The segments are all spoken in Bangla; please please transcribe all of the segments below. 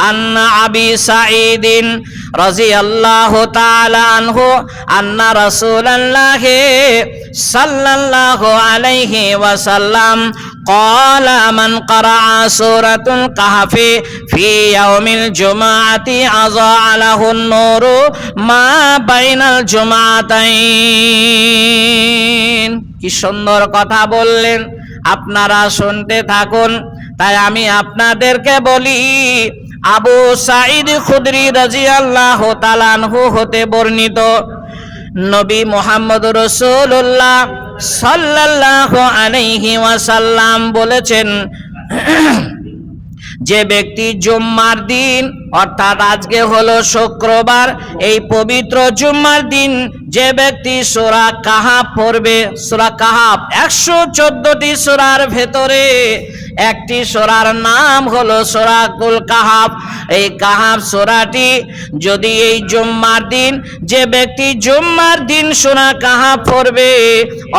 عن أبي سعيد رضي الله تعالى عنه أن رسول الله صلى الله عليه وسلم قال من قرأ سورة الكهف في يوم الجمعة أضاء له النور ما بين الجمعتين কি সুন্দর কথা বললেন আপনারা শুনতে থাকুন তাই আমি আপনাদেরকে বলি, আবু সাইদ খুদরি রাজিয়াল্লাহু তালানহু হতে বর্ণিত, নবী মোহাম্মদ রসুল্লাহ সাল্লাল্লাহু আলাইহি ওয়াসাল্লাম বলেছেন, যে ব্যক্তি জুম্মার দিন, অর্থাৎ আজকে হলো শুক্রবার, এই পবিত্র জুম্মার দিন, যে ব্যক্তি সোরা কাহাব পড়বে, সোরা কাহাব একশো চোদ্দটি সোরার ভেতরে একটি সোরার নাম হলো সোরাকুল কাহাব এই কাহাব সোরাটি যদি এই জুম্মার দিন, যে ব্যক্তি জুম্মার দিন সোনা কাহাব পড়বে,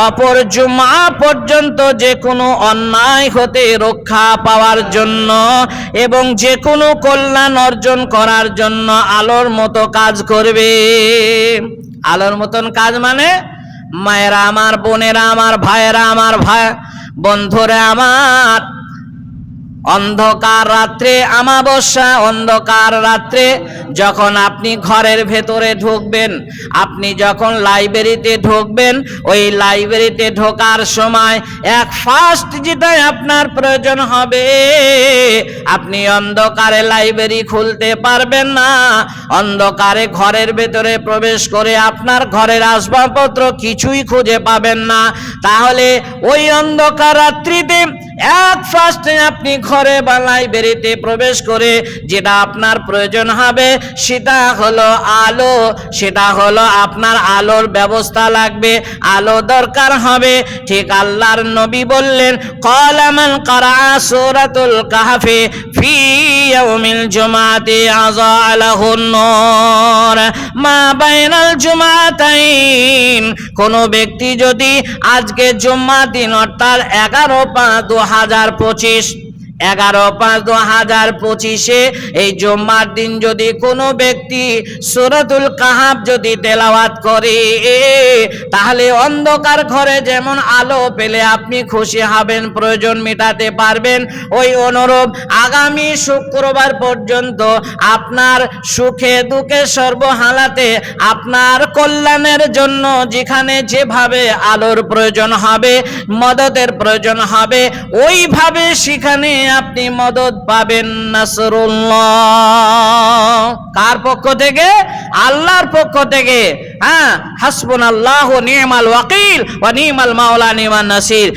অপর জুম্মা পর্যন্ত যে কোনো অন্যায় হতে রক্ষা পাওয়ার জন্য এবং যে কোনো কল্যাণ অর্জন করার জন্য আলোর মতো কাজ করবে। আলোর মতন কাজ মানে মায়েরা আমার, বোনেরা আমার, ভাইয়েরা আমার, ভাই, বন্ধুরা আমার অন্ধকার রাত্রে আমাবস্যা অন্ধকার রাত্রে, যখন আপনি ঘরের ভেতরে ঢুকবেন, আপনি যখন লাইব্রেরিতে ঢুকবেন, ওই লাইব্রেরিতে ঢোকার সময় এক ফার্স্ট যেটাই আপনার প্রয়োজন হবে। আপনি অন্ধকারে লাইব্রেরি খুলতে পারবেন না। অন্ধকারে ঘরের ভেতরে প্রবেশ করে আপনার ঘরের আসবাবপত্র কিছুই খুঁজে পাবেন না। তাহলে ওই অন্ধকার রাত্রিতে এক ফার্স্টে আপনি ঘরে বা লাইব্রেরিতে প্রবেশ করে যেটা আপনার প্রয়োজন হবে, সেটা হলো আলো। সেটা হলো আপনার আলোর ব্যবস্থা লাগবে, আলো দরকার হবে। ঠিক আল্লাহর নবী বললেন কলামান কারা সূরাতুল কাহফি ফি ইয়াউমিল জুমাতি আযালাহুন নূর। মা বাইনাল জুমাতাইন। কোন ব্যক্তি যদি আজকে জুম্মা দিন অর্থাৎ এগারো পাঁচ দু হাজার পঁচিশ এগারো পাঁচ দু হাজার পঁচিশে এই জুম্মার দিন যদি কোনো ব্যক্তি সুরাতুল কাহাব যদি তেলাওয়াত করে, তাহলে অন্ধকার ঘরে যেমন আলো পেলে আপনি খুশি হবেন, প্রয়োজন মেটাতে পারবেন। ওই অনুরূপ আগামী শুক্রবার পর্যন্ত আপনার সুখে দুঃখে সর্বহালাতে আপনার কল্যাণের জন্য যেখানে যেভাবে আলোর প্রয়োজন হবে, মদতের প্রয়োজন হবে, ওইভাবে সেখানে আপনি মদত পাবেন, নাসরুল্লাহ। কার পক্ষ থেকে? আল্লাহর পক্ষ থেকে। হ্যাঁ হাসবুন আল্লাহ নিয়মাল ওয়াকিল ও নিয়মাল মাওলা নিমান নাসির।